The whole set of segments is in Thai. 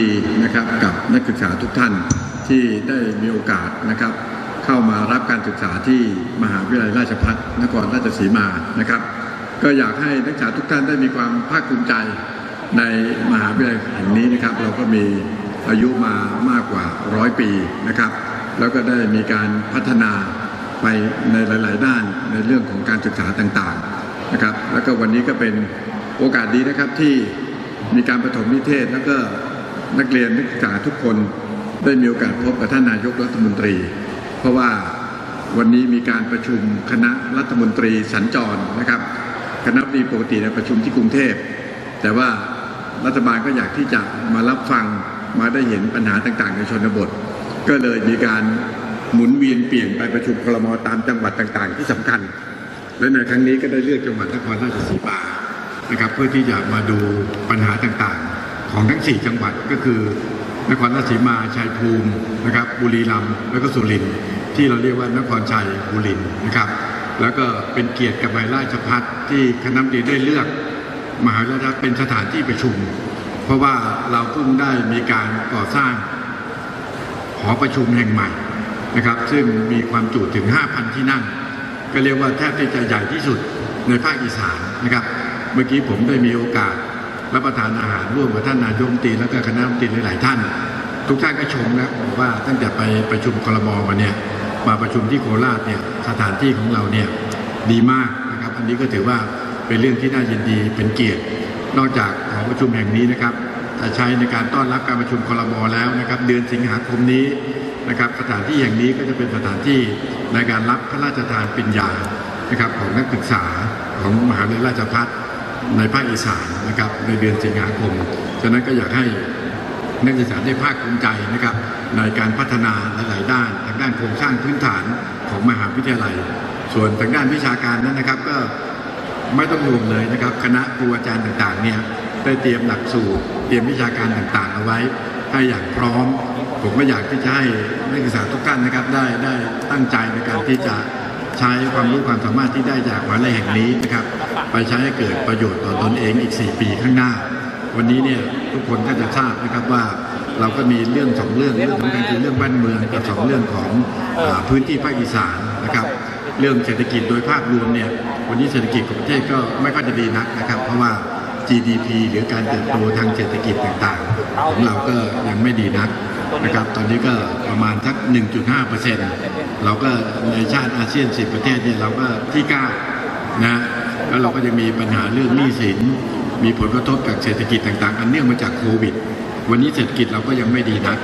ดีนะครับกับนักศึกษาทุกท่านที่ได้มีโอกาสนะครับ เข้ามารับการศึกษาที่มหาวิทยาลัยราชภัฏนครราชสีมานะครับ ก็อยากให้นักศึกษาทุกท่านได้มีความภาคภูมิใจในมหาวิทยาลัยแห่งนี้นะครับ เราก็มีอายุมามากกว่าร้อยปีนะครับ แล้วก็ได้มีการพัฒนาไปในหลาย ๆ ด้านในเรื่องของการศึกษาต่างๆนะครับ แล้วก็วันนี้ก็เป็นโอกาสดีนะครับที่มีการประถมนิเทศแล้วก็ นักเรียนนักศึกษาทุกคนได้มีโอกาสพบกับท่านนายกรัฐมนตรี เพราะว่าวันนี้มีการประชุมคณะรัฐมนตรีสัญจรนะครับ คณะรัฐมนตรีปกติในประชุมที่กรุงเทพ แต่ว่ารัฐบาลก็อยากที่จะมารับฟังมาได้เห็นปัญหาต่างๆ ในชนบท ก็เลยมีการหมุนเวียนเปลี่ยนไปประชุมคลมตามจังหวัดต่างๆ ที่สำคัญ และในครั้งนี้ก็ได้เลือกจังหวัดนครราชสีมานะครับเพื่อที่จะมาดูปัญหาต่างๆ ของทั้ง 4 จังหวัดก็คือนครราชสีมาชัยภูมินะครับบุรีรัมย์แล้วก็สุรินทร์ที่เราเรียกว่านครชัยบุรีนะครับ แล้วก็เป็นเกียรติกับมหาราชพัฒที่คณะดีได้เลือก มหาวิทยาลัยเป็นสถานที่ประชุม เพราะว่าเราเพิ่งได้มีการก่อสร้างหอประชุมแห่งใหม่นะครับ ซึ่งมีความจุถึง 5,000 ที่นั่ง ก็เรียกว่าแทบจะใหญ่ที่สุดในภาคอีสานนะครับ เมื่อกี้ผมได้มีโอกาส รับประทานอาหารร่วมกับท่านนายกรัฐมนตรีแล้วก็คณะมนตรีหลาย ๆ ท่าน ทุกท่านก็ชมนะบอกว่าตั้งแต่ไปประชุมคลมมาเนี่ยมาประชุมที่โคราชเนี่ยสถานที่ของเราเนี่ยดีมากนะครับ อันนี้ก็ถือว่าเป็นเรื่องที่น่ายินดีเป็นเกียรติ นอกจากหอประชุมแห่งนี้นะครับจะใช้ในการต้อนรับการประชุมคลมแล้วนะครับ เดือนสิงหาคมนี้นะครับสถานที่แห่งนี้ก็จะเป็นสถานที่ในการรับพระราชทานปริญญานะครับของนักศึกษาของมหาวิทยาลัยราชภัฏ ในภาคอีสานนะครับในเดือนสิงหาคม ฉะนั้นก็อยากให้นักศึกษาได้ภาคภูมิใจนะครับในการพัฒนาหลายด้านทางด้านโครงสร้างพื้นฐานของมหาวิทยาลัย ส่วนทางด้านวิชาการนั้นนะครับก็ไม่ต้องห่วงเลยนะครับ คณะครูอาจารย์ต่างๆเนี่ยได้เตรียมหลักสูตรเตรียมวิชาการต่างๆ เอาไว้ ให้อย่างพร้อม ผมก็อยากที่จะให้นักศึกษาทุกท่านนะครับได้ได้ตั้งใจในการที่จะ ใช้ความรู้ความสามารถที่ได้จากมหาวิทยาลัยแห่งนี้นะครับไปใช้ให้เกิดประโยชน์ต่อตนเองอีก 4 ปีข้างหน้า วันนี้เนี่ยทุกคนก็จะทราบนะครับว่าเราก็มีเรื่องสองเรื่องเรื่องสำคัญคือเรื่องบ้านเมืองกับสองเรื่องของอพื้นที่ภาคอีสานนะครับเรื่องเศรษฐกิจโดยภาพรวมเนี่ยวันนี้เศรษฐกิจของประเทศก็ไม่ค่อยจะดีนักนะครับ เพราะว่า GDP หรือการเติบโตทางเศรษฐกิจต่างๆ ของเราก็ยังไม่ดีนักนะครับตอนนี้ก็ประมาณทัก 1.5เปอร์เซ็นต์ เราก็ในชาติอาเซียน10ประเทศเนี่ยเราก็ที่9นะแล้วเราก็จะมีปัญหาเรื่องหนี้สิน มีผลกระทบจากเศรษฐกิจต่างๆ อันเนื่องมาจากโควิด วันนี้เศรษฐกิจเราก็ยังไม่ดีนัก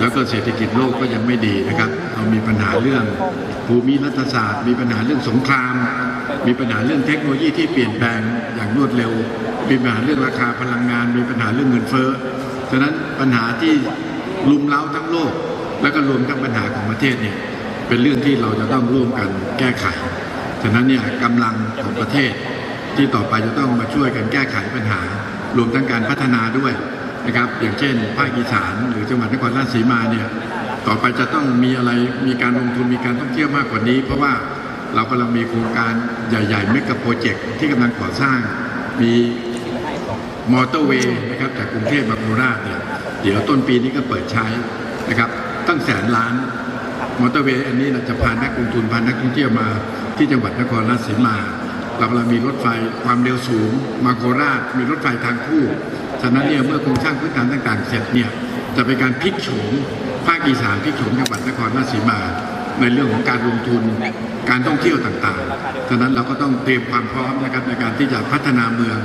แล้วก็เศรษฐกิจโลกก็ยังไม่ดีนะครับเรามีปัญหาเรื่องภูมิรัฐศาสตร์ มีปัญหาเรื่องสงคราม มีปัญหาเรื่องเทคโนโลยีที่เปลี่ยนแปลงอย่างรวดเร็ว มีปัญหาเรื่องราคาพลังงาน มีปัญหาเรื่องเงินเฟ้อ ฉะนั้นปัญหาที่ลุมเล้าทั้งโลก แล้วก็รวมทั้งปัญหาของประเทศเนี่ย เป็นเรื่องที่เราจะต้องร่วมกันแก้ไข ฉะนั้นเนี่ยกำลังของประเทศที่ต่อไปจะต้องมาช่วยกันแก้ไขปัญหา รวมทั้งการพัฒนาด้วยนะครับ อย่างเช่น ภาคอีสานหรือจังหวัดนครราชสีมาเนี่ยต่อไปจะต้องมีอะไรมีการลงทุนมีการท่องเที่ยวมากกว่านี้ เพราะว่าเรากำลังมีโครงการใหญ่ๆเมกะโปรเจกต์ที่กำลังก่อสร้างมีมอเตอร์เวย์นะครับจากกรุงเทพมาโคราชเนี่ยเดี๋ยวต้นปีนี้ก็เปิดใช้นะครับตั้งแสนล้าน มอเตอร์เวย์อันนี้เราจะพานักลงทุนพานักท่องเที่ยวมาที่จังหวัดนครราชสีมา เรากำลังมีรถไฟความเร็วสูง มาโคราช มีรถไฟทางคู่ ฉะนั้นเนี่ยเมื่อโครงสร้างพื้นฐานต่างๆ เสร็จเนี่ยจะเป็นการพลิกโฉมภาคอีสานพลิกโฉมจังหวัดนครราชสีมา ในเรื่องของการลงทุนการท่องเที่ยวต่างๆ ฉะนั้นเราก็ต้องเตรียมความพร้อมนะครับในการที่จะพัฒนาเมือง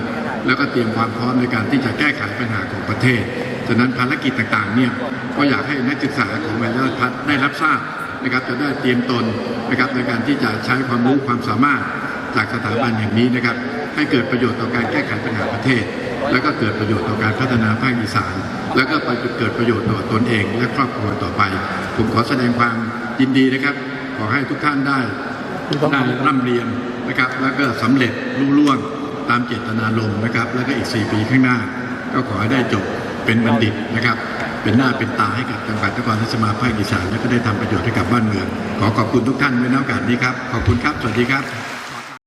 แล้วก็เตรียมความพร้อมในการที่จะแก้ไขปัญหาของประเทศ ฉะนั้นภารกิจต่างๆเนี่ยก็อยากให้นักศึกษาของวิทยาลัยพัฒน์ได้รับทราบ นะครับจะได้เตรียมตนนะครับในการที่จะใช้ความรู้ความสามารถจากสถาบันแห่งนี้นะครับ ให้เกิดประโยชน์ต่อการแก้ไขปัญหาประเทศ แล้วก็เกิดประโยชน์ต่อการพัฒนาภาคอีสาน แล้วก็ไปเกิดประโยชน์ต่อตนเองและครอบครัวต่อไป ผมขอแสดงความยินดีนะครับ ขอให้ทุกท่านได้ได้ร่ำเรียนนะครับ แล้วก็สำเร็จรุ่ล่วงตามเจตนารมณ์นะครับ แล้วก็อีก 4 ปีข้างหน้า ก็ขอให้ได้จบเป็นบัณฑิตนะครับ เป็นหน้าเป็นตาให้กับจังหวัดนครราชสีมาภาคอีสานและก็ได้ทำประโยชน์ให้กับบ้านเมือง ขอขอบคุณทุกท่านในโอกาสนี้ครับ ขอบคุณครับ สวัสดีครับ